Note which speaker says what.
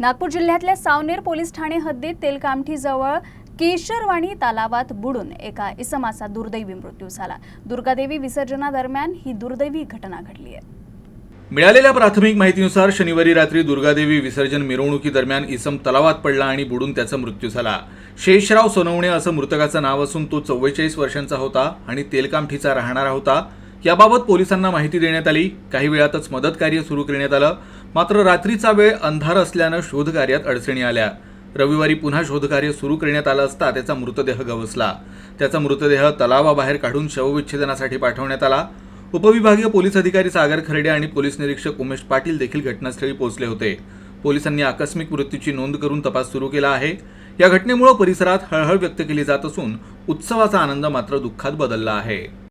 Speaker 1: नागपूर जिल्ह्यातल्या सावनेर पोलीस ठाणे हद्दीत तेलकामठीजवळ केशरवाणी तलावात बुडून एका इसमाचा दुर्दैवी मृत्यू झाला. दुर्गादेवी विसर्जनादरम्यान ही दुर्दैवी घटना घडली आहे.
Speaker 2: मिळालेल्या प्राथमिक माहितीनुसार शनिवारी रात्री दुर्गादेवी विसर्जन मिरवणुकीदरम्यान इसम तलावात पडला आणि बुडून त्याचा मृत्यू झाला. शेषराव सोनवणे असं मृतकाचं नाव असून तो चव्वेचाळीस वर्षांचा होता आणि तेलकामठीचा राहणारा होता. याबाबत पोलिसांना माहिती देण्यात आली. काही वेळातच मदत कार्य सुरू करण्यात आलं. मात्र रात्रीचा वेळ अंधार असल्यानं शोधकार्यात अडचणी आल्या. रविवारी पुन्हा शोधकार्य सुरू करण्यात आलं असता त्याचा मृतदेह गवसला. त्याचा मृतदेह तलावाबाहेर काढून शवविच्छेदनासाठी पाठवण्यात आला. उपविभागीय पोलीस अधिकारी सागर खर्डे आणि पोलीस निरीक्षक उमेश पाटील देखील घटनास्थळी पोहोचले होते. पोलिसांनी आकस्मिक मृत्यूची नोंद करून तपास सुरू केला आहे. या घटनेमुळे परिसरात हळहळ व्यक्त केली जात असून उत्सवाचा आनंद मात्र दुःखात बदलला आहे.